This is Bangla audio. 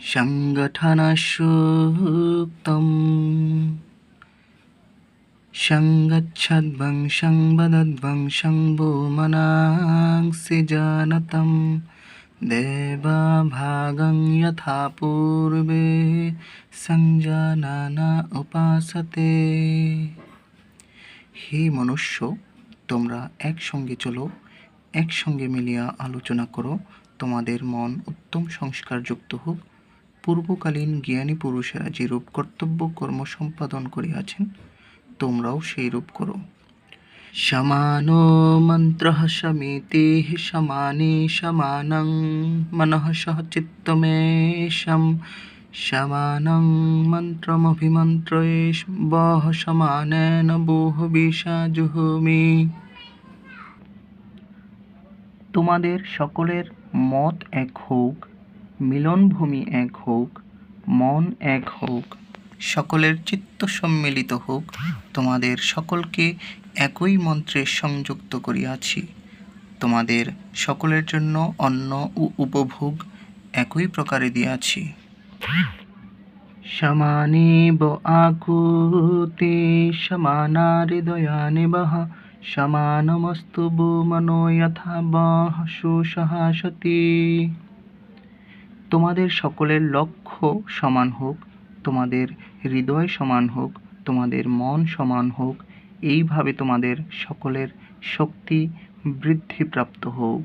সংগঠনসূক্তম। সঙ্গচ্ছদ্বং সংবদদ্বং শম্ভো মনাংসি জানতম। দেবাভাগং যথা পূর্বে উপাসতে। হে মনুষ্য, তোমরা একসঙ্গে চলো, একসঙ্গে মিলিয়া আলোচনা করো। তোমাদের মন উত্তম সংস্কারযুক্ত হোক। পূর্বকালীন জ্ঞানী পুরুষেরা যেরূপ কর্তব্য কর্ম সম্পাদন করিয়াছেন, তোমরাও সেই রূপ করো। সমানো মন্ত্র সমিতি সমানে সমানং মনঃ সহ চিত্তমেশম সমানং মন্ত্রমভিমন্ত্রয়েশ বহ সমানেন বহু বিষাজুহমি। তোমাদের সকলের মত এক হোক মিলনভূমি এক হোক, মন এক হোক, সকলের চিত্ত সম্মিলিত হোক, তোমাদের সকলকে একই মন্ত্রে সংযুক্ত করিয়াছি। তোমাদের সকলের জন্য অন্ন ও উপভোগ একই প্রকারে দিয়াছি। সমানেব আকুতি সমানা হৃদয়ানি বহ, সমানমস্তু মনো যথা বহ সুসহাসতি তোমাদের সকলের লক্ষ্য সমান হোক, তোমাদের হৃদয় সমান হোক, তোমাদের মন সমান হোক, এইভাবে তোমাদের সকলের শক্তি বৃদ্ধিপ্রাপ্ত হোক।